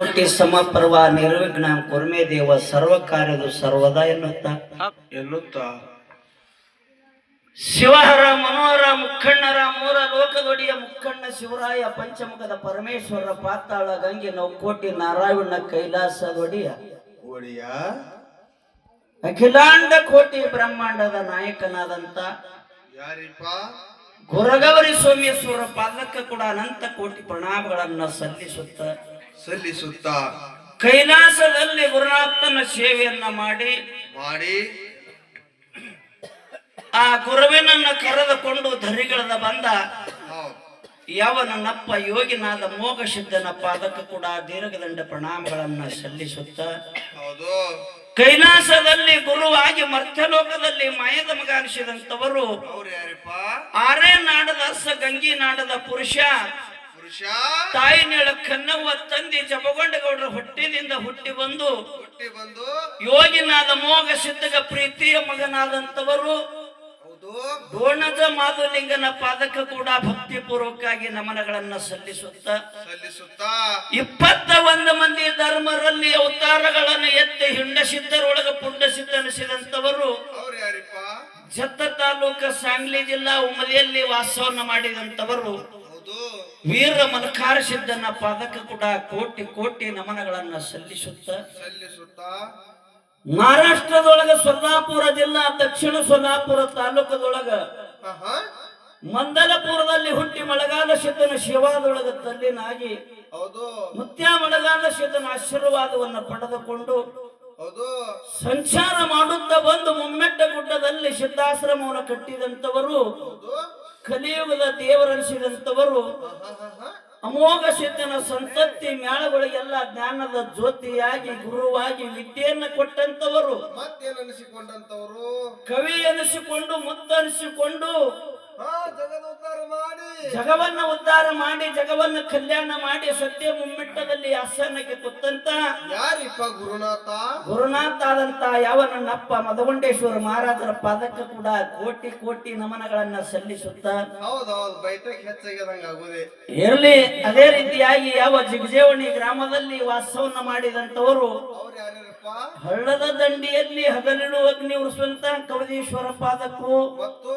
ಕೋಟಿ ಸಮಪರ್ವ ನಿರ್ವಿಘ್ನ ಕುರ್ಮೆ ದೇವ ಸರ್ವ ಕಾರ್ಯದು ಸರ್ವದ ಎನ್ನುತ್ತ. ಎನ್ನುತ್ತ. ಶಿವಹರ ಮನೋಹರ ಮುಖಣ್ಣರ ಮೂರ ಲೋಕದೊಡಿಯ ಮುಖಣ್ಣ ಶಿವರಾಯ ಪಂಚಮುಖದ ಪರಮೇಶ್ವರ ಪಾತಾಳ ಗಂಗೆ ನೌಕೋಟಿ ನಾರಾಯಣ ಕೈಲಾಸದೊಡಿಯ ಒಡಿಯ. ಅಖಿಲಾಂಡ ಕೋಟಿ ಬ್ರಹ್ಮಾಂಡದ ನಾಯಕನಾದಂತ ಯಾರಿಪ್ಪ? ಗುರಗವರಿ ಸೋಮೇಶ್ವರ ಪಾದಕ್ಕೆ ಕೂಡ ಅನಂತ ಕೋಟಿ ಪ್ರಣಾಮಗಳನ್ನ ಸಲ್ಲಿಸುತ್ತ. ಸಲ್ಲಿಸುತ್ತ ಕೈಲಾಸದಲ್ಲಿ ಗುರುನಾಥನ ಸೇವೆಯನ್ನ ಮಾಡಿ ಮಾಡಿ ಆ ಗುರುವಿನನ್ನ ಕರೆದುಕೊಂಡು ಧರಿಗಳದ ಬಂದ ಹೌದ್. ಯಾವ ನನ್ನಪ್ಪ ಯೋಗಿನಾದ ಮೋಘ ಸಿದ್ಧನಪ್ಪ ಅದಕ್ಕೆ ಕೂಡ ದೀರ್ಘದಂಡ ಪ್ರಣಾಮಗಳನ್ನ ಸಲ್ಲಿಸುತ್ತ. ಹೌದು. ಕೈಲಾಸದಲ್ಲಿ ಗುರುವಾಗಿ ಮರ್ತ್ಯಲೋಕದಲ್ಲಿ ಮಾಯದ ಮಗ ಅನಿಸಿದಂತವರು ಆರೇ ನಾಡದ ಅರ್ಸ ಗಂಗಿ ನಾಡದ ಪುರುಷ ಪುರುಷ ತಾಯಿ ನೆಳ ಕನ್ನವ್ವ ತಂದಿ ಜಪಗೊಂಡಗೌಡರ ಹುಟ್ಟಿನಿಂದ ಹುಟ್ಟಿ ಬಂದು ಹುಟ್ಟಿ ಬಂದು ಯೋಗಿನಾದ ಮೋಗ ಸಿದ್ಧಗ ಪ್ರೀತಿಯ ಮಗನಾದಂತವರು ಡೋಣದ ಮಾಧುಲಿಂಗನ ಪಾದಕ ಕೂಡ ಭಕ್ತಿ ಪೂರ್ವಕವಾಗಿ ನಮನಗಳನ್ನ ಸಲ್ಲಿಸುತ್ತ ಸಲ್ಲಿಸುತ್ತ. ಇಪ್ಪತ್ತ ಒಂದು ಮಂದಿ ಧರ್ಮರಲ್ಲಿ ಅವತಾರಗಳನ್ನು ಎತ್ತಿ ಹಿಂಡ ಸಿದ್ಧರೊಳಗ ಪುಂಡ ಯಾರಿಪ್ಪ? ಜತ್ತ ತಾಲೂಕ ಸಾಂಗ್ಲಿ ಜಿಲ್ಲಾ ಉಮದಿಯಲ್ಲಿ ವಾಸವನ್ನು ಮಾಡಿದಂತವರು ಹೌದು. ವೀರ ಮನಕಾರ ಸಿದ್ಧನ ಪಾದಕ್ಕೆ ಕೂಡ ಕೋಟಿ ಕೋಟಿ ನಮನಗಳನ್ನ ಸಲ್ಲಿಸುತ್ತ ಸಲ್ಲಿಸುತ್ತ ಮಹಾರಾಷ್ಟ್ರದೊಳಗ ಸೊಲ್ಲಾಪುರ ಜಿಲ್ಲಾ ದಕ್ಷಿಣ ಸೊಲ್ಲಾಪುರ ತಾಲೂಕದೊಳಗ. ಮಂದಲಪುರದಲ್ಲಿ ಹುಟ್ಟಿ ಮಳೆಗಾಲ ಸಿದ್ಧನ ಶಿವಾದೊಳಗ ತಲ್ಲಿನಾಗಿ ಹೌದು. ಮುತ್ಯ ಮಳೆಗಾಲ ಸಿದ್ಧನ ಆಶೀರ್ವಾದವನ್ನು ಪಡೆದುಕೊಂಡು ಹೌದು. ಸಂಚಾರ ಮಾಡುತ್ತಾ ಬಂದು ಮುಮ್ಮೆಟ್ಟ ಗುಡ್ಡದಲ್ಲಿ ಸಿದ್ಧಾಶ್ರಮವನ್ನು ಕಟ್ಟಿದಂತವರು ಕಲಿಯುಗದ ದೇವರನ್ಸಿದಂಥವರು. ಅಮೋಘ ಸಿದ್ಧನ ಸಂತತಿ ಮ್ಯಾಳಗಳಿಗೆಲ್ಲ ಜ್ಞಾನದ ಜ್ಯೋತಿಯಾಗಿ ಗುರುವಾಗಿ ವಿದ್ಯೆಯನ್ನು ಕೊಟ್ಟಂತವರು ಮತ್ತೇನ್ ಅನಿಸಿಕೊಂಡಂತವ್ರು ಕವಿ ಅನಿಸಿಕೊಂಡು ಮುತ್ತನಿಸಿಕೊಂಡು ಜಗವನ್ನ ಉದ್ಧಾರ ಮಾಡಿ ಜಗವನ್ನ ಕಲ್ಯಾಣ ಮಾಡಿ ಸತ್ಯ ಮುಮ್ಮಿಟ್ಟದಲ್ಲಿ ಆಸನಕ್ಕೆ ಕೊತ್ತಂತ ಯಾರಿಪ್ಪ ಗುರುನಾಥ? ಗುರುನಾಥ ಆದಂತ ಯಾವ ನನ್ನಪ್ಪ ಮಧುಗುಂಡೇಶ್ವರ ಮಹಾರಾಜರ ಪಾದಕ್ಕೆ ಕೂಡ ಕೋಟಿ ಕೋಟಿ ನಮನಗಳನ್ನ ಸಲ್ಲಿಸುತ್ತ? ಹೌದೌದು ಬೈಟಕ್ ಇರಲಿ ಅದೇ ರೀತಿಯಾಗಿ ಯಾವ ಜಿಗಜೇವಣಿ ಗ್ರಾಮದಲ್ಲಿ ವಾಸವನ್ನ ಮಾಡಿದಂತವರು ಅವ್ರು ಹಳ್ಳದ ದಂಡಿಯಲ್ಲಿ ಹಗಲಿಡು ಅಗ್ನಿ ಉರಿಸುವಂತ ಕವದೀಶ್ವರ ಪಾದಕ್ಕೂ ಮತ್ತು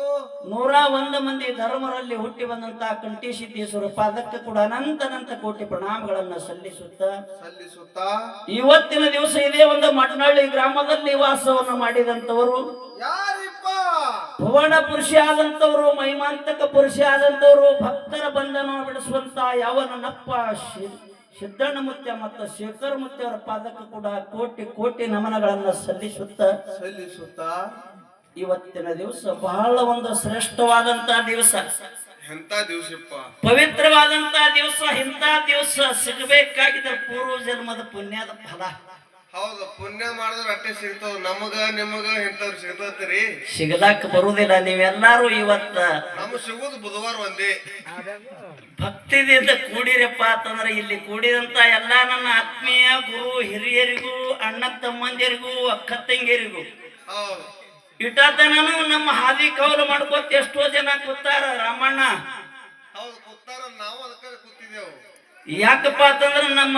ನೂರ ಒಂದು ಮಂದಿ ಧರ್ಮರಲ್ಲಿ ಹುಟ್ಟಿ ಬಂದಂತ ಕಂಠಿ ಸಿದ್ದೇಶ್ವರ ಪಾದಕ್ಕೆ ಕೂಡ ಅನಂತ ಅನಂತ ಕೋಟಿ ಪ್ರಣಾಮಗಳನ್ನ ಸಲ್ಲಿಸುತ್ತ ಸಲ್ಲಿಸುತ್ತ. ಇವತ್ತಿನ ದಿವಸ ಇದೇ ಒಂದು ಮಟ್ನಳ್ಳಿ ಗ್ರಾಮದಲ್ಲಿ ವಾಸವನ್ನು ಮಾಡಿದಂತವರು ಯಾರಿಪ್ಪ? ಭುವನ ಪುರುಷ ಆದಂತವರು ಮೈಮಾಂತಕ ಪುರುಷ ಆದಂತವರು ಭಕ್ತರ ಬಂಧನ ಬಿಡಿಸುವಂತ ಯಾವ ನನ್ನಪ್ಪ ಶಿ- ಸಿದ್ದಣ್ಣ ಮುತ್ಯ ಮತ್ತು ಶೇಖರ್ ಮುತ್ಯ ಅವರ ಪಾದಕ್ಕೆ ಕೂಡ ಕೋಟಿ ಕೋಟಿ ನಮನಗಳನ್ನ ಸಲ್ಲಿಸುತ್ತ ಸಲ್ಲಿಸುತ್ತ ಇವತ್ತಿನ ದಿವಸ ಬಹಳ ಒಂದು ಶ್ರೇಷ್ಠವಾದಂತ ದಿವಸ. ಎಂತ ದಿವಸಪ್ಪ? ಪವಿತ್ರವಾದಂತ ದಿವಸ ಇಂಥ ದಿವಸ ಸಿಗಬೇಕಾಗಿದ್ದ ಪೂರ್ವ ಜನ್ಮದ ಪುಣ್ಯದ ಫಲ. ಹೌದು ಪುಣ್ಯ ಮಾಡಿದ್ರೆ ಅಟ್ಟೆ ಸಿಗ್ತಾವ ನಮಗ ನಿಮಗ ಇಂಥವ್ರು ಸಿಗ್ತೈತ್ರಿ. ಸಿಗಲಾಕ ಬರುವುದಿಲ್ಲ ನೀವೆಲ್ಲಾರು ಇವತ್ತ ನಮ್ಗೆ ಸಿಗೋದು ಬುಧವಾರ ಒಂದೇ. ಭಕ್ತಿದಿಂದ ಕೂಡಿರಪ್ಪ ಅಂತಂದ್ರೆ ಇಲ್ಲಿ ಕೂಡಿದಂತ ಎಲ್ಲ ನನ್ನ ಆತ್ಮೀಯ ಗುರು ಹಿರಿಯರಿಗೂ ಅಣ್ಣ ತಮ್ಮಂದಿರಿಗೂ ಅಕ್ಕ ತಂಗಿಯರಿಗೂ ಹೌದು. ಇಟ್ಟತನನು ನಮ್ಮ ಹಾದಿ ಕೌಲು ಮಾಡ್ಕೋತ ಎಷ್ಟೋ ಜನ ಕೂತಾರ ರಾಮಣ್ಣ. ಹೌದು ಕೂತಾರ. ನಾವು ಅದಕ್ಕೆ ಕೂತಿದ್ದೆವು. ಯಾಕಪ್ಪ ಅಂತಂದ್ರೆ ನಮ್ಮ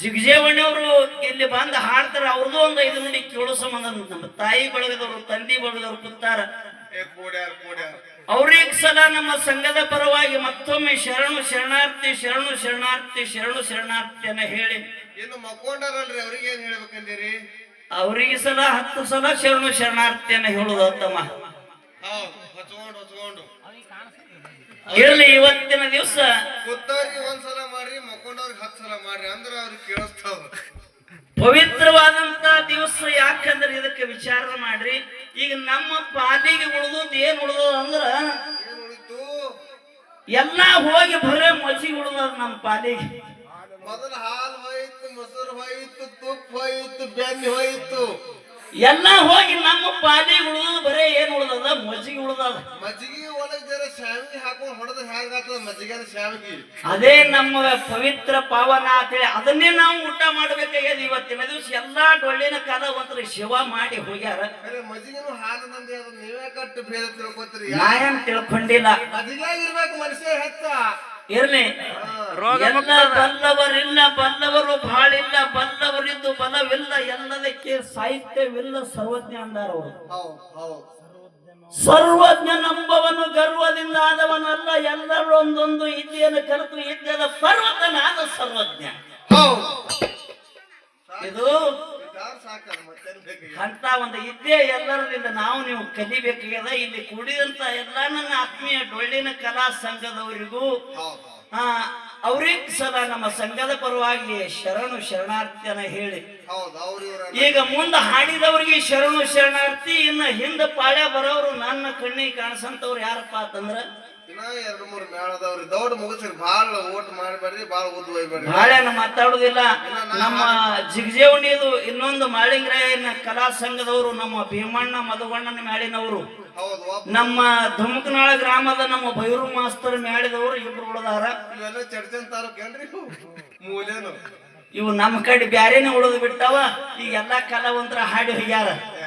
ಜಿಗಜೇವಣಿಯವರು ಇಲ್ಲಿ ಬಂದು ಹಾಡ್ತಾರ ಅವ್ರದ್ದು ಒಂದು ಐದು ನುಡಿ ಕೇಳೋ ಸಂಬಂಧ ನಮ್ಮ ತಾಯಿ ಬಳಗದವರು ತಂದಿ ಬಳಗದವರು ಕೂತಾರ. ಅವ್ರಿಗೆ ಸಲ ನಮ್ಮ ಸಂಘದ ಪರವಾಗಿ ಮತ್ತೊಮ್ಮೆ ಶರಣು ಶರಣಾರ್ಥಿ ಶರಣು ಶರಣಾರ್ಥಿ ಶರಣು ಶರಣಾರ್ಥಿಯನ್ನ ಹೇಳಿ. ಇನ್ನು ಮಕ್ಕೊಂಡಾರಲ್ರಿ ಅವ್ರಿಗೆ ಏನ್ ಹೇಳ್ಬೇಕಂದಿರಿ? ಅವ್ರಿಗೆ ಸಲ ಹತ್ತು ಸಲ ಶರಣು ಶರಣಾರ್ಥಿಯನ್ನ ಹೇಳುದು ತಮ್ಮ ಹೌದು ಹಚ್ಕೊಂಡು ಹಚ್ಕೊಂಡು ಇರಲಿ ಇವತ್ತಿನ ದಿವಸ. ಒಂದ್ಸಲ ಸಲ ಮಾಡ್ರಿ ಅಂದ್ರ ಅವ್ರಿಗೆ ಕೇಳಿಸ್ತಾವ ಪವಿತ್ರವಾದಂತ ದಿವಸ ಯಾಕಂದ್ರೆ ಇದಕ್ಕೆ ವಿಚಾರ ಮಾಡ್ರಿ ಈಗ ನಮ್ಮ ಪಾಲಿಗೆ ಉಳಿದದ್ದು ಏನ್ ಉಳಿದದ ಅಂದ್ರ ಏನ್ ಉಳಿತು? ಎಲ್ಲಾ ಹೋಗಿ ಬರೇ ಮಜ್ಜಿಗೆ ಉಳಿದದ ನಮ್ಮ ಪಾಲಿಗೆ. ಮೊದಲ ಹಾಲು ಹೋಯ್ತು ಮೊಸರು ಹೋಯ್ತು ತುಪ್ಪ ಹೋಯ್ತು ಬೆನ್ನಿ ಹೋಯ್ತು. ಎಲ್ಲಾ ಹೋಗಿ ನಮ್ಮ ಪಾಲಿಗೆ ಉಳಿದದ ಬರೇ ಏನ್ ಉಳಿದದ? ಮಜ್ಜಿಗೆ ಉಳಿದದ. ಮಜ್ಜಿಗೆ ಒಳಗ್ ಜರ ಶಾವಿಗೆ ಹಾಕೊಂಡ್ ಹೊಡೆದ್ರೆ ಹೆಂಗಾಗ್ತದ ಮಜ್ಜಿಗೆ ಶಾವಿಗೆ? ಅದೇ ನಮ್ಮ ಪವಿತ್ರ ಪಾವನ ಅಂತೇಳಿ ಅದನ್ನೇ ನಾವು ಊಟ ಮಾಡ್ಬೇಕಾಗ್ಯದ ಇವತ್ತಿನ ದಿವಸ. ಎಲ್ಲಾ ಡೊಳ್ಳಿನ ಕಾಲ ಒಂದ್ರೆ ಶಿವ ಮಾಡಿ ಹೋಗ್ಯಾರ. ಮಜ್ಜಿಗೆನು ಹಾಲು ನಂದಿ ಅದು. ನೀವೇ ಕಟ್ಟು ಭೇದ ತಿಳ್ಕೊತೀರಿ. ನಾ ತಿಳ್ಕೊಂಡಿಲ್ಲ. ಮಜ್ಜಿಗೆ ಇರ್ಬೇಕು ಮನುಷ್ಯ ಹೆಚ್ಚ ಇರ್ಲಿ. ಎಲ್ಲ ಬಲ್ಲವರಿಲ್ಲ ಬಲ್ಲವರು ಬಾಳಿಲ್ಲ ಬಲ್ಲವರಿದ್ದು ಬಲವಿಲ್ಲ ಎಲ್ಲದಕ್ಕೆ ಸಾಹಿತ್ಯವಿಲ್ಲ ಸರ್ವಜ್ಞ ಅಂದಾರ ಅವರು. ಸರ್ವಜ್ಞ ನಂಬವನು, ಗರ್ವದಿಂದ ಆದವನಲ್ಲ ಎಲ್ಲರೂ ಒಂದೊಂದು ಇದ್ದೆಯನ್ನು ಕಲಿತು ಇದ್ದದ ಪರ್ವತನಾದ ಸರ್ವಜ್ಞ. ಇದು ಅಂತ ಒಂದು ಇದ್ದೇ ಎಲ್ಲರಿಂದ ನಾವು ನೀವು ಕಲಿಬೇಕಾಗ್ಯದ. ಇಲ್ಲಿ ಕುಡಿದಂತ ಎಲ್ಲ ನನ್ನ ಆತ್ಮೀಯ ಡೊಳ್ಳಿನ ಕಲಾ ಸಂಘದವರಿಗೂ ಆ ಅವ್ರಿಗೆ ಸಲ ನಮ್ಮ ಸಂಘದ ಪರವಾಗಿ ಶರಣು ಶರಣಾರ್ಥಿಯನ್ನ ಹೇಳಿ. ಈಗ ಮುಂದೆ ಹಾಡಿದವ್ರಿಗೆ ಶರಣು ಶರಣಾರ್ಥಿ ಇನ್ನ ಹಿಂದೆ ಪಾಳ್ಯ ಬರೋರು ನನ್ನ ಕಣ್ಣಿಗೆ ಕಾಣಿಸಂತವ್ರು ಯಾರಪ್ಪ ಅಂತಂದ್ರ ಇನ್ನ ಎರಡ್ ಮೂರ್ ಮೇಳದವ್ರಿ ದೌಡ್ ಮುಗಿಸ್ರಿ ಬಾಳ ಓಟ್ ಮಾಡ್ಬೇಡ್ರಿ ಬಾಳ ಉದ್ದ ಒಯ್ಬೇಡ್ರಿ. ಬಾಳೆನ ಮಾತಾಡುದಿಲ್ಲ. ನಮ್ಮ ಜಿಗಜೇವಣಿದು ಇನ್ನೊಂದು ಮಾಳಿಂಗ್ರಾಯನ ಕಲಾ ಸಂಘದವರು ನಮ್ಮ ಭೀಮಣ್ಣ ಮಧುವಣ್ಣನ ಮ್ಯಾಳಿನವರು ಹೌದ್ ಒಬ್ಬ ನಮ್ಮ ಧುಮಕನಾಳ ಗ್ರಾಮದ ನಮ್ಮ ಬೈರು ಮಾಸ್ತರ್ ಮ್ಯಾಳಿದವರು ಇಬ್ರು ಉಳದಾರ. ಇವೆಲ್ಲ ಚಡ್ಚನ್ ತಾಲೂಕೇನ್ರಿ ಇವು? ಮೂಲೇನು. ಇವು ನಮ್ಮ ಕಡೆ ಬ್ಯಾರೇನೆ ಉಳಿದು ಬಿಟ್ಟಾವ ಈಗ ಎಲ್ಲಾ ಕಲಾವಂತರ ಹಾಡಿ ಹೋಗ್ಯಾರ. ಏ,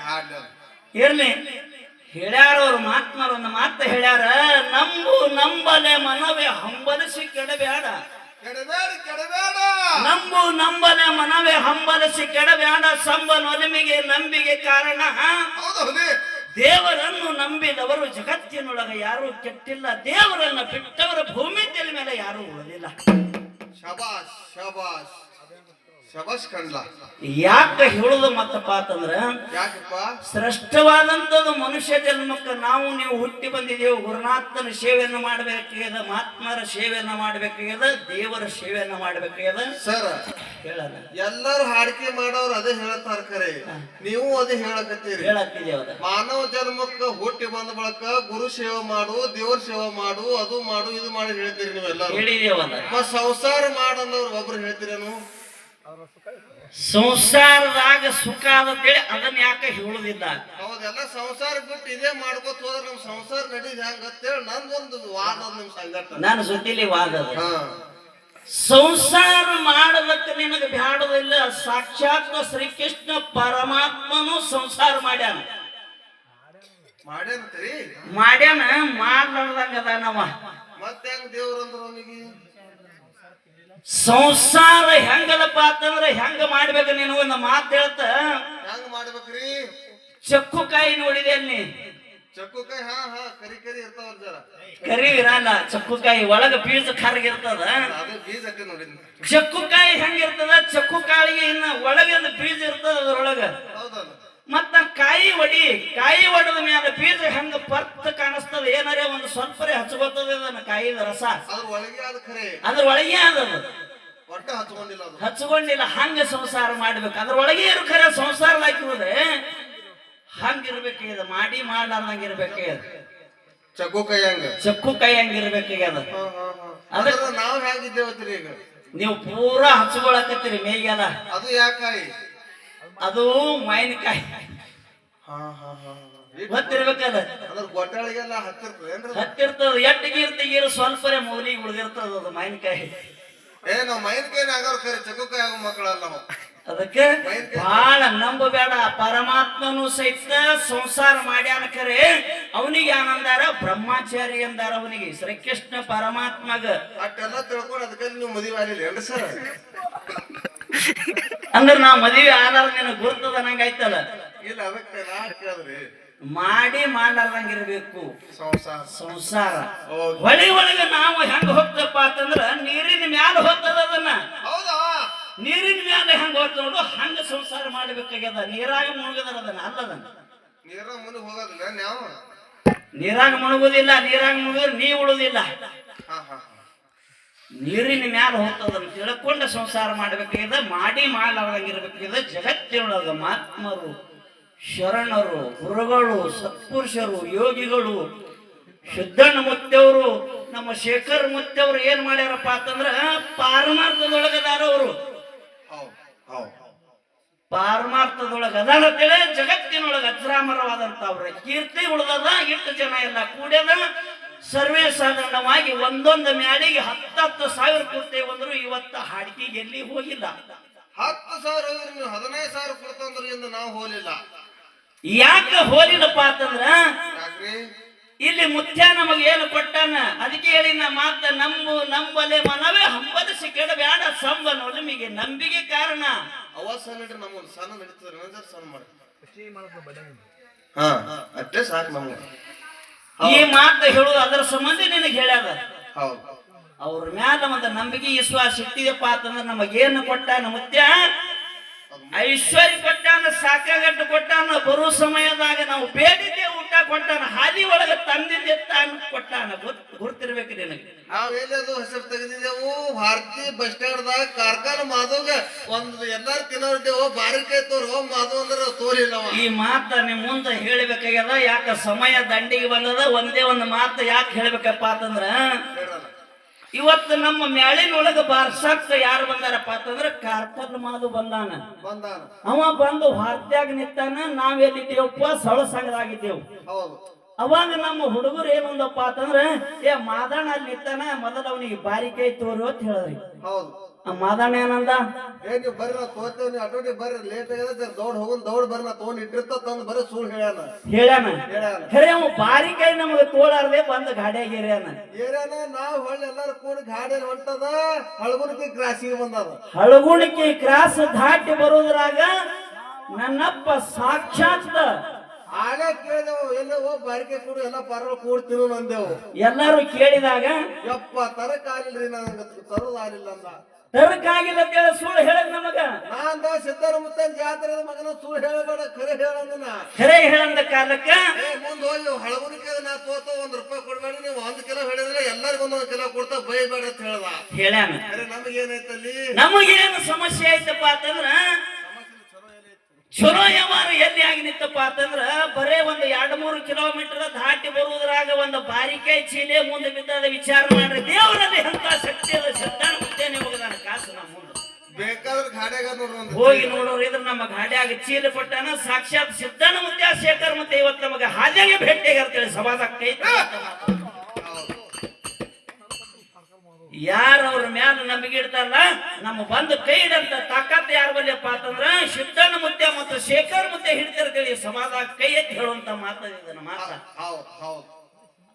ಇರ್ಲಿ. ಹೇಳ್ಯಾರ ಅವ್ರ ಮಾತ್ಮಾರ ಒಂದು ಮಾತು ಹೇಳ್ಯಾರ ನಂಬು ನಂಬಲೆ ಮನವೇ ಹಂಬಲಿಸಿ ಕೆಡಬೇಡ ಕೆಡಬೇಡ ಕೆಡಬೇಡ. ನಂಬು ನಂಬಲೆ ಮನವೇ ಹಂಬಲಿಸಿ ಕೆಡಬೇಡ ಸಂಬನ ಒಲಿಮೆಗೆ ನಂಬಿಗೆ ಕಾರಣ ದೇವರನ್ನು ನಂಬಿದವರು ಜಗತ್ತಿನೊಳಗ ಯಾರೂ ಕೆಟ್ಟಿಲ್ಲ ದೇವರನ್ನು ಬಿಟ್ಟವರ ಭೂಮಿ ತೆಲ ಮೇಲೆ ಯಾರೂ ಓದಿಲ್ಲ ಶಬಾಶ್ ಶಬಾಷ್. ಶಬಾಷ್ ಯಾಕೆ ಹೇಳುದು ಮತ್ತಪ್ಪ ಅಂತಂದ್ರ ಯಾಕಪ್ಪ? ಶ್ರೇಷ್ಠವಾದಂಥದ್ದು ಮನುಷ್ಯ ಜನ್ಮಕ್ಕೆ ನಾವು ನೀವು ಹುಟ್ಟಿ ಬಂದಿದ್ದೇವೆ ಗುರುನಾಥನ ಸೇವೆಯನ್ನು ಮಾಡಬೇಕಾಗ್ಯದ ಮಹಾತ್ಮರ ಸೇವೆಯನ್ನು ಮಾಡಬೇಕಾಗ್ಯದ ದೇವರ ಸೇವೆಯನ್ನು ಮಾಡಬೇಕಾಗ್ಯದ? ಸರ್ ಹೇಳಲ್ಲ ಎಲ್ಲರೂ ಹಾಡಿಕೆ ಮಾಡೋರು ಅದೇ ಹೇಳ್ತಾರ ಕರೆ. ನೀವು ಅದೇ ಹೇಳಕತ್ತೀರಿ. ಹೇಳತ್ತಿದ್ದೇವದ ಮಾನವ ಜನ್ಮಕ್ಕೆ ಹುಟ್ಟಿ ಬಂದ ಬಳಕ ಗುರು ಸೇವೆ ಮಾಡು ದೇವರ ಸೇವೆ ಮಾಡು ಅದು ಮಾಡು ಇದು ಮಾಡಿ ಹೇಳ್ತೀರಿ ನೀವೆಲ್ಲ ಹೇಳಿದೇವ ಸಂಸಾರ ಮಾಡಂದವ್ರು ಒಬ್ರು ಹೇಳ್ತೀರೇನು? ಸಂಸಾರದಾಗ ಸುಖ ಅಂತೇಳಿ ಅದನ್ನ ಯಾಕೆ ಹೇಳುದಿಲ್ಲ? ಹೌದೆಲ್ಲ ಸಂಸಾರ ಬಿಟ್ಟು ಇದೇ ಮಾಡ್ಕೋತ ಹೋದ್ರೆ ನಮ್ ಸಂಸಾರ ನಡೀದ್ ಹೆಂಗ ಅಂತೇಳಿ ನಂದೊಂದು ವಾದ ನಿಮ್ ಸಂಗಟ ನಾನು ಸುದ್ದಿಲಿ ವಾದ ಸಂಸಾರ ಮಾಡದಕ್ಕೆ ನಿನಗೆ ಬ್ಯಾಡದಿಲ್ಲ ಸಾಕ್ಷಾತ್ ಶ್ರೀಕೃಷ್ಣ ಪರಮಾತ್ಮನು ಸಂಸಾರ ಮಾಡ್ಯಾನ. ಮಾಡ್ಯಾನ ಮಾಡ್ಯಾನ ಮಾಡ್ಲಾರ್ದಂಗ ಅದಾನವ. ಮತ್ತೆ ಹೆಂಗ್ ದೇವ್ರ ಅಂದ್ರ ಅವನಿಗೆ? ಸಂಸಾರ ಹೆಂಗಲಪ್ಪ ಅಂತಂದ್ರೆ ಹೆಂಗ ಮಾಡ್ಬೇಕ ನೀನು ಒಂದು ಮಾತು ಹೇಳ್ತ. ಹೆಂಗ್ ಮಾಡ್ಬೇಕ್ರಿ? ಚಕ್ಕು ಕಾಯಿ ನೋಡಿದೆ ಅಲ್ಲಿ. ಚಕ್ಕುಕಾಯಿ ಹಾ ಹಾ ಕರಿ ಕರಿ ಇರ್ತಾವಲ್ ಜರ. ಕರಿ ಇರಲ್ಲ ಚಕ್ಕು ಕಾಯಿ ಒಳಗ ಬೀಜ ಕರ್ಗಿರ್ತದ ಅದೇ ಬೀಜ ಅಟ್ಟಿ ನೋಡಿದ್ನಿ ಚಕ್ಕು ಕಾಯಿ ಹೆಂಗಿರ್ತದ ಚಕ್ಕು ಕಾಳಿಗೆ ಇನ್ನ ಒಳಗೆ ಬೀಜ ಇರ್ತದ ಅದ್ರೊಳಗ. ಹೌದಲ್ಲ ಮತ್ತ ಕಾಯಿ ಒಡಿ ಕಾಯಿ ಒಡದ ಮ್ಯಾಲ ಬೀಜ ಹೆಂಗ ಪರ್ತ್ ಕಾಣಿಸ್ತದ? ಏನಾರೇ ಒಂದು ಸ್ವಲ್ಪ ಹಚ್ಕೋತದ ಅದನ್ನ ಕಾಯಿದ ರಸ. ಅದ್ರ ಒಳಗೆ ಆದ ಖರೆ. ಅದ್ರ ಒಳಗೆ ಹಚ್ಕೊಂಡಿಲ್ಲ ಅದು. ಹಚ್ಕೊಂಡಿಲ್ಲ ಹಂಗ ಸಂಸಾರ ಮಾಡ್ಬೇಕು. ಅದ್ರ ಒಳಗೆ ಇರು ಖರೆ ಸಂಸಾರ ಹಾಕಿದ್ರೆ ಇದು ಮಾಡಿ ಮಾಡ್ಲಾರ್ದಂಗ ಚಕ್ಕು ಚಕ್ಕುಕಾಯಿ ಹಂಗ. ಚಕ್ಕು ಕೈ ಹಂಗಿರ್ಬೇಕಾಗ್ಯದ ಹಾ ಹಾ ಹಾ. ಅದ್ರ ನಾವ್ ಹೇಗಿದ್ದೇವತ್ರಿ ಈಗ? ನೀವು ಪೂರಾ ಹಚ್ಕೊಳಕತ್ತೀರಿ ಮೇಗೆಲ್ಲ ಅದು ಯಾಕಾಯಿ? ಅದು ಮಾವಿನಕಾಯಿ. ಹಾ ಹಾ ಹಾ ಗೊತ್ತಿರ್ಬೇಕಲ್ಲ. ಅದ್ರ ಗೊಟ್ಟಾಳಿಗೆಲ್ಲ ಹತ್ತಿರ್ತದೇನ್ರಿ ಹತ್ತಿರ್ತದ. ಎಟ್ಟಿಗೀರ್ ತೆಗೀರು ಸ್ವಲ್ಪರೇ ಮೂಲಿಗೆ ಉಳಿದಿರ್ತದ ಅದು ಮಾವಿನಕಾಯಿ. ಏ ನಾವು ಮೈನ್ಕೇನ್ ಆಗೋರ್ ಖರೆ ಚಕ್ಕುಕಾಯಿ ಆಗೋ ಮಕ್ಕಳಲ್ಲ ನಾವು. ಅದಕ್ಕೆ ಬಹಳ ನಂಬಬೇಡ. ಪರಮಾತ್ಮನು ಸಹಿತ ಸಂಸಾರ ಮಾಡ್ಯಾನ ಕರೆ. ಅವನಿಗೆ ಏನಂದಾರ ಬ್ರಹ್ಮಚಾರಿ ಅಂದಾರ ಅವನಿಗೆ. ಶ್ರೀಕೃಷ್ಣ ಪರಮಾತ್ಮಗ. ಅಟ್ಟೆಲ್ಲ ತಿಳ್ಕೊಂಡು ಅದಕ್ಕೆ ನೀವು ಮದುವೆ ಆಗಿಲ್ಲ ಸರ್? ಅಂದ್ರ ನಾ ಮದುವೆ ಆದಾಗ ನಿನಗೆ ಗುರ್ತದ ನಂಗಾಯ್ತಲ್ಲ ಇಲ್ಲ ಅದಕ್ಕೆ ನಾನು ಕೇಳಿದ್ರಿ ಮಾಡಿ ಮಾಡ್ಲಾರ್ದಂಗಿರ್ಬೇಕು ಸಂಸಾರ. ಸಂಸಾರ. ಹೊಳಿ ಒಳಗೆ ನಾವು ಹೆಂಗ ಹೋಗ್ತಪ್ಪ ಅಂತಂದ್ರ ನೀರಿನ ಮ್ಯಾಲ ಹೋಗ್ತದ ಅದನ್ನ? ಹೌದಾ? ನೀರಿನ ಮ್ಯಾಲ ಹೆಂಗ ಹೋಗ್ತ ನೋಡು ಹಂಗ ಸಂಸಾರ ಮಾಡ್ಬೇಕಾಗ್ಯದ. ನೀರಾಗ ಮುಳುಗದ್ರ ಅದನ್ನ ಅಲ್ಲದನ್ನ. ನೀರ ಮುಂದೆ ಹೋಗೋದಿಲ್ಲ ನಾವು ನೀರಾಗ ಮುಳುಗುದಿಲ್ಲ ನೀರಾಗ ಮುಳುಗಿದ್ರೆ ನೀ ಉಳುದಿಲ್ಲ. ಹಾ ಹಾ ಹಾ. ನೀರಿನ ಮ್ಯಾಲ ಹೋಗ್ತದನ್ನ ತಿಳ್ಕೊಂಡು ಸಂಸಾರ ಮಾಡಬೇಕಿದೆ ಮಾಡಿ ಮಾಡ್ಲಾರ್ದಂಗಿರ್ಬೇಕಾಗ್ಯದ ಜಗತ್ತಿನೊಳಗ ಮಹಾತ್ಮರು, ಶರಣರು, ಗುರುಗಳು, ಸತ್ಪುರುಷರು, ಯೋಗಿಗಳು, ಶುದ್ಧಣ್ಣ ಮುತ್ತವರು, ನಮ್ಮ ಶೇಖರ್ ಮುತ್ತವರು ಏನ್ ಮಾಡ್ಯಾರಪ್ಪ ಅಂತಂದ್ರ ಪಾರಮಾರ್ಥದೊಳಗದಾರ ಅವರು ಹೌದು ಹೌದು ಪಾರಮಾರ್ಥದೊಳಗ ಅದಾರ ಅಂತೇಳಿ ಜಗತ್ತಿನೊಳಗ ಅಜರಾಮರವಾದಂತವ್ರ. ಕೀರ್ತಿ ಉಳ್ದದ ಇಷ್ಟು ಜನ ಎಲ್ಲ ಕೂಡ್ಯದ ಸರ್ವೇ ಸಾಧಾರಣವಾಗಿ ಒಂದೊಂದು ಮ್ಯಾಲಿಗೆ ಹತ್ತತ್ತು ಸಾವಿರ ಕೊಡ್ತೇವೆ ಅಂದ್ರು ಇವತ್ತ ಹಾಡಿಕೆಗೆ ಎಲ್ಲಿ ಹೋಗಿಲ್ಲ. ಹತ್ತು ಸಾವಿರ ನೀವು ಹದಿನೈದು ಸಾವಿರ ಕೊಡ್ತಂದ್ರೆ ಎಂದು ನಾವು ಹೋಲಿಲ್ಲ. ಯಾಕೆ ಹೋಲಿಲ್ಲಪ್ಪ ಅಂತಂದ್ರ ಯಾಕ್ರಿ? ಇಲ್ಲಿ ಮುತ್ಯ ನಮಗೆ ಏನು ಕೊಟ್ಟಾನ? ಅದಕ್ಕೆ ಹೇಳಿ ನಾ ಮಾತ ನಂಬು ನಂಬಲೆ ಮನವೇ ಹಂಬಲಿಸಿ ಕೆಡಬೇಡ ಸಂಬ ನಿಮಗೆ ನಂಬಿಕೆ ಕಾರಣ. ಅವ ನಡ್ರಿ ನಮ್ಗೊಂದು ಸಣ್ಣ ನಡೀತದೆ ಸಣ್ಣ ಮಾಡಿ. ಹಾ ಅಷ್ಟೇ ಸಾಕು ನಮ್ಗೆ. ಈ ಮಾತು ಹೇಳುದು ಅದರ ಸಂಬಂಧ ನಿನಗೆ ಹೇಳ್ಯಾದ? ಅವ್ರ ಮ್ಯಾಲ ಒಂದು ನಂಬಿಕೆ ವಿಶ್ವಾಸ ಇಟ್ಟಿದೆಪ್ಪ ಅಂತಂದ್ರೆ ನಮಗೇನು ಕೊಟ್ಟಾನ ಮುತ್ಯ ಐಶ್ವರ್ಯ ಕೊಟ್ಟಾನ ಸಾಕಾಗಟ್ಟು ಕೊಟ್ಟಾನ ಬರೋ ಸಮಯದಾಗ ನಾವು ಬೇಡಿದ್ದೆ ಊಟ ಕೊಟ್ಟಾನ ಹಾದಿ ಒಳಗೆ ತಂದಿದ್ದೆ ತಾನು ಕೊಟ್ಟಾನ ಗುರ್ತಿರ್ಬೇಕು ನಿನಗೆ. ನಾವ್ ಎಲ್ಲದು ಹೆಸರು ತೆಗೆದಿದ್ದೆವು? ಭಾರತೀಯ ಬಸ್ ಸ್ಟ್ಯಾಂಡ್ದಾಗ ಕಾರ್ಖಾನ ಮಾಧೋಗ ಒಂದು ಎಲ್ಲಾರು ತಿನ್ನೋರಿದ್ದೆವು ಬಾರಿಕೆ ತೋರು ಮಾಧವ್ ಅಂದ್ರೆ ತೋರಿಲ್ಲ ಈ ಮಾತ ನಿಮ್ ಮುಂದ ಹೇಳ್ಬೇಕಾಗ್ಯದ ಯಾಕ ಸಮಯ ದಂಡಿಗೆ ಬಂದದ ಒಂದೇ ಒಂದು ಮಾತು ಯಾಕೆ ಹೇಳ್ಬೇಕಪ್ಪ ಅಂತಂದ್ರ. ಇವತ್ತು ನಮ್ಮ ಮ್ಯಾಳಿನೊಳಗ ಬಾರ್ಸಾಕ್ ಯಾರು ಬಂದಾರಪ್ಪ ಅಂತಂದ್ರ ಕಾರ್ಕಲ್ ಮಾದು ಬಂದಾನ. ಅವ ಬಂದು ಹಾರ್ತ್ಯಾಗ ನಿಂತಾನ ನಾವೆಲ್ಲಿದ್ದೇವಪ್ಪ ಸಳ ಸಂಘದಾಗಿದ್ದೇವು ಹೌದು. ಅವಾಗ ನಮ್ಮ ಹುಡುಗರು ಏನೊಂದಪ್ಪ ಅಂತಂದ್ರ ಏ ಮಾದಣ್ಣ ಅಲ್ಲಿ ನಿಂತಾನ ಮೊದಲ ಅವನಿಗೆ ಬಾರಿಕೈ ತೋರು ಅಂತ ಹೇಳಿದ್ರಿ. ಹೌದು. ಆ ಮಾದಣ್ಣ ಏನಂದ? ಏ ನೀವು ಬರ್ರಿ ನಾ ಅಟೋಟಿ ಬರ್ರಿ ಲೇಟ್ ಆಗ್ಯದ ದೌಡ್ ಹೋಗುನ್ ದೌಡ್ ಬರ್ರಿ ನಾ ತಗೊಂಡ್ ಇಟ್ಟಿರ್ತ ತಂದ್ ಬರ್ರಿ ಸುಳ್ಳು ಹೇಳ್ಯಾನ. ಹೇಳ್ಯಾನ? ಹೇಳ್ಯಾನ. ಖರೆ ಅವ ಬಾರಿಕೈ ನಮಗೆ ತೋಳಾರ್ದೆ ಬಂದ ಗಾಡಿಯಾಗಿರ್ಯಾನ ಏರ್ಯಾನ. ನಾವ್ ಹೊಳ್ಳಿ ಎಲ್ಲಾರು ಕೂಡ ಗಾಡಿಯಲ್ಲಿ ಹೊಂಟದ ಹಳಗುಣಿಕೆ ಕ್ರಾಸಿಗೆ ಬಂದದ. ಹಳಗುಣಿಕೆ ಕ್ರಾಸ್ ದಾಟಿ ಬರೋದ್ರಾಗ ನನ್ನಪ್ಪ ಸಾಕ್ಷಾತ್ ಆಳೆ ಕೇಳಿದೆವು ಎಲ್ಲವೋ ಬಾರಿಕೆ ಕೊಡು ಎಲ್ಲ ಪರವ ಕೂಡ್ತೀವಿ ಅಂದೆವು ಎಲ್ಲಾರು ಕೇಳಿದಾಗ ಯಪ್ಪ ತರಕ ಆಗ್ಲಿಲ್ರಿ ನನಗೆ ತರೋದ್ ಅಂದ. ತರಕಾಗಿಲ್ಲ ಕೇಳ ಸುಳ್ಳು ಹೇಳಕ್ ನಮಗ. ನಾ ಸಿದ್ಧರ ಮುತ್ತನ್ ಜಾತ್ರೆ ಮಗನ ಸುಳ್ಳು ಹೇಳಬೇಡ ಖರೆ ಹೇಳಂದನ ಖರೆ ಹೇಳಂದ ಕಾಲಕ್ಕ ಮುಂದೆ ಹೋಗಿ ಹಳಗುಣಿಕೆ ನಾ ತೋತ ಒಂದ್ ರೂಪಾಯಿ ಕೊಡ್ಬೇಡ ನೀವು ಒಂದ್ ಕಿಲೋ ಹೇಳಿದ್ರೆ ಎಲ್ಲರಿಗೂ ಒಂದೊಂದ್ ಕಿಲೋ ಕೊಡ್ತಾ ಬೈಬೇಡ ಅಂತ ಹೇಳ್ದ. ಹೇಳ್ಯಾನ. ನಮಗೇನೈತಲ್ಲಿ ನಮಗೇನು ಸಮಸ್ಯೆ ಐತಪ್ಪ ಅಂತಂದ್ರ ಚಲೋ ವ್ಯವಹಾರ ಎಲ್ಲಿ ಆಗಿ ನಿಂತಪ್ಪ ಅಂತಂದ್ರ ಬರೇ ಒಂದು ಎರಡ್ ಮೂರು ಕಿಲೋಮೀಟರ್ ದಾಟಿ ಬರುವುದ್ರಾಗ ಒಂದು ಬಾರಿಕೆ ಚೀಲೆ ಮುಂದೆ ಬಿದ್ದದ ವಿಚಾರ ಮಾಡ್ರಿ. ದೇವರಲ್ಲಿ ಎಂತ ಶಕ್ತಿ ಅದ ಸಿದ್ಧಾಂತ ಮುತ್ತೇನೆ ಹೋಗದಾನ ಕಾಸು ನಮ್ಮ ಮುಂದೆ. ಬೇಕಾದ್ರೆ ಗಾಡ್ಯಾಗ ಹೋಗಿ ನೋಡೋರು ಇದ್ರ ನಮ್ಮ ಗಾಡಿಯಾಗ ಚೀಲ ಪಟ್ಟಾನ ಸಾಕ್ಷಾತ್ ಸಿದ್ಧಾನ ಮುದ್ದೆ ಶೇಖರ್ ಮತ್ತೆ ಇವತ್ತು ನಮಗೆ ಹಾಜಾಗೆ ಭೇಟಿಯಾಗ ಅಂತೇಳಿ ಸಮಾಜ ಕೈ ಯಾರು ಅವ್ರ ಮ್ಯಾಲ ನಂಬಿಕೆ ಇಡ್ತಾರಲ್ಲ ನಮ್ಮ ಬಂದು ಕೈ ಇಡಂತ ತಾಕತ್ ಯಾರ ಬಲ್ಲಪ್ಪ ಅಂತಂದ್ರ ಶುದ್ಧನ ಮುತ್ಯ ಮತ್ತು ಶೇಖರ್ ಮುತ್ಯ ಹಿಡಿತಿರ್ತೇಳಿ ಸಮಾಜ ಕೈ ಎತ್ತಿ ಹೇಳುವಂತ ಮಾತಾಡಿದ ಮಾತ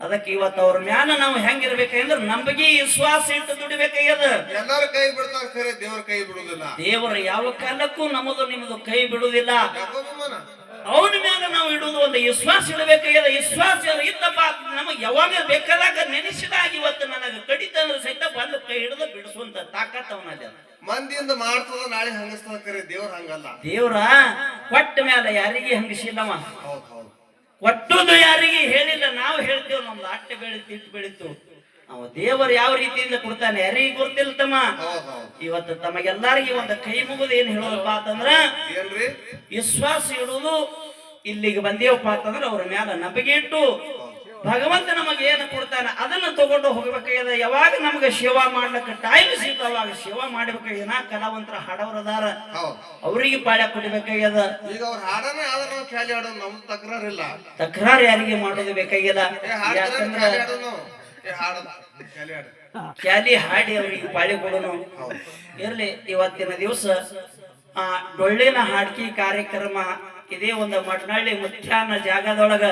ಅದಕ್ಕೆ ಇವತ್ತು ಅವ್ರ ಮ್ಯಾಲ ನಾವು ಹೆಂಗಿರ್ಬೇಕಂದ್ರೆ ನಂಬಿಕೆ ವಿಶ್ವಾಸ ಇಟ್ಟು ದುಡಿಬೇಕಾಗ್ಯದ. ಎಲ್ಲಾರು ಕೈ ಬಿಡ್ತಾರ ಖರೆ ದೇವ್ರ ಕೈ ಬಿಡುವುದಿಲ್ಲ ದೇವರು ಯಾವ ಕಾಲಕ್ಕೂ ನಮ್ಮದು ನಿಮ್ಮದು ಕೈ ಬಿಡುವುದಿಲ್ಲ? ಅವನ ಮೇಲೆ ನಾವು ಇಡುವುದು ಒಂದು ವಿಶ್ವಾಸ ಇಡಬೇಕಾಗಿದೆ ವಿಶ್ವಾಸ ಇದ್ದಪ್ಪ ನಮಗೆ ಯಾವಾಗ ಬೇಕಾದಾಗ ನೆನೆಸಿದಾಗ ಇವತ್ತು ನನಗೆ ಕಡಿತ ಅಂದ್ರೆ ಸಹಿತ ಬಂದು ಕೈ ಹಿಡಿದು ಬಿಡಿಸುವಂತ ತಾಕತ್ ಅವನಲ್ಲಿ. ಮಂದಿಯಿಂದ ಮಾಡ್ತದ ನಾಳೆ ಹಂಗಸ್ತದ ಕರೆ ದೇವ್ರ ಹಂಗಲ್ಲ. ದೇವ್ರ ಕೊಟ್ಟ ಮೇಲೆ ಯಾರಿಗೆ ಹಂಗಿಸಿಲ್ಲವ? ಕೊಟ್ಟುದು ಯಾರಿಗೆ ಹೇಳಿಲ್ಲ ನಾವು ಹೇಳ್ತೇವೆ ನಮ್ದು ಅಟ್ಟೆ ಬೆಳಿತು ಇಟ್ಟು ಬೆಳೀತು. ಅವ ದೇವರು ಯಾವ ರೀತಿಯಿಂದ ಕೊಡ್ತಾನೆ? ಯಾರಿಗೆ ಗೊತ್ತಿಲ್ಲ ತಮ್ಮ. ಇವತ್ತು ತಮಗೆಲ್ಲರಿಗೂ ಒಂದು ಕೈ ಮುಗಿದು ಏನ್ ಹೇಳೋದಪ್ಪ ಅಂತಂದ್ರ ವಿಶ್ವಾಸ ಇಡುವುದು ಇಲ್ಲಿಗೆ ಬಂದೇವಪ್ಪ ಅಂತಂದ್ರೆ ಅವ್ರ ಮ್ಯಾಲ ನಂಬಿಕೆ ಇಟ್ಟು ಭಗವಂತ ನಮಗೆ ಏನು ಕೊಡ್ತಾನೆ ಅದನ್ನ ತಗೊಂಡು ಹೋಗ್ಬೇಕಾಗಿದೆ. ಯಾವಾಗ ನಮಗೆ ಸೇವಾ ಮಾಡ್ಲಿಕ್ಕೆ ಟೈಮ್ ಸಿಗ್ತ ಅವಾಗ ಸೇವಾ ನಾ ಕಲಾವಂತರ ಹಾಡವರದಾರ ಅವರಿಗೆ ಪಾಳ್ಯ ಕೊಡ್ಬೇಕಾಗ್ಯದ. ಈಗ ಅವ್ರ ಹಾಡನೇ ಆದ್ರೆ ನಾವು ಖ್ಯಾಲಿ ಆಡೋದು ನಮ್ದು ತಕರಾರಿಲ್ಲ. ತಕರಾರು ಯಾರಿಗೆ ಮಾಡೋದು ಬೇಕಾಗ್ಯದ? ಯಾಕಂದ್ರ ಕ್ಯಾಲಿ ಹಾಡಿ. ಅವ್ರಿಗೆ ಪಾಳಿ ಕೊಡೋನು. ಇರ್ಲಿ ಇವತ್ತಿನ ದಿವಸ ಆ ಡೊಳ್ಳಿನ ಹಾಡ್ಕಿ ಕಾರ್ಯಕ್ರಮ ಇದೇ ಒಂದು ಮಟ್ನಳ್ಳಿ ಮುಖ್ಯಾನ ಜಾಗದೊಳಗ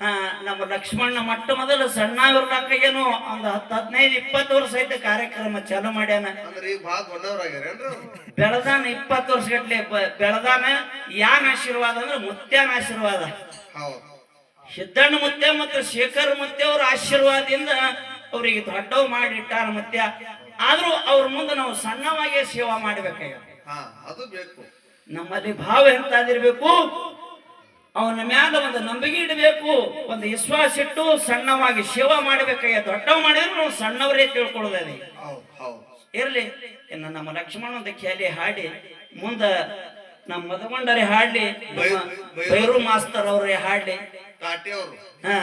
ಆ, ನಮ್ಮ ಲಕ್ಷ್ಮಣ್ಣ ಮೊಟ್ಟ ಮೊದಲು ಸಣ್ಣ ಏನು ಒಂದು ಹತ್ತು ಹದಿನೈದು ಇಪ್ಪತ್ತು ವರ್ಷ ಐತೆ ಕಾರ್ಯಕ್ರಮ ಚಾಲು ಮಾಡ್ಯಾನ? ಬೆಳದಾನ ಇಪ್ಪತ್ತು ವರ್ಷ ಗಟ್ಲೆ ಬೆಳದಾನ ಯಾನ್ ಆಶೀರ್ವಾದ ಅಂದ್ರೆ ಮುತ್ಯಾನ ಆಶೀರ್ವಾದ. ಹೌದ್. ಸಿದ್ದಣ್ಣ ಮುತ್ತೆ ಮತ್ತು ಶೇಖರ್ ಮುತ್ತೆ ಅವ್ರ ಆಶೀರ್ವಾದದಿಂದ ಅವರಿಗೆ ದೊಡ್ಡವ್ ಮಾಡಿಟ್ಟಾರ ಮತ್ತೆ ಆದ್ರೂ ಅವ್ರ ಮುಂದೆ ನಾವು ಸಣ್ಣವಾಗಿ ಸೇವಾ ಅದು ಬೇಕು. ನಮ್ಮಲ್ಲಿ ಭಾವ ಎಂತಾದಿರ್ಬೇಕು? ಅವನ ಮ್ಯಾಲ ಒಂದು ನಂಬಿಕೆ ಇಡಬೇಕು ಒಂದು ವಿಶ್ವಾಸ ಇಟ್ಟು ಸಣ್ಣವಾಗಿ ಸೇವಾ ಮಾಡ್ಬೇಕಾಗ ದೊಡ್ಡವ್ ಮಾಡಿದ್ರು ನಾವು ಸಣ್ಣವರೇ ತಿಳ್ಕೊಳ್ಳೋದೇ ಇರ್ಲಿ ಇನ್ನು ನಮ್ಮ ಲಕ್ಷ್ಮಣ ಒಂದು ಖ್ಯಾಲಿ ಹಾಡಿ ಮುಂದ ನಮ್ಮ ಮದಗೊಂಡರೆ ಹಾಡ್ಲಿ ಬೈರು ಮಾಸ್ತರ್ ಅವ್ರೇ ಹಾಡ್ಲಿ. ಕಾಟಿ ಅವರು ಹಾ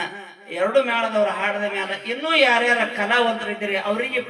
ಎರಡು ಮೇಳದವರು ಹಾಡದ ಮ್ಯಾಲ ಇನ್ನೂ ಯಾರ್ಯಾರ ಕಲಾವಂತರಿದ್ದೀರಿ ಅವರಿಗೆ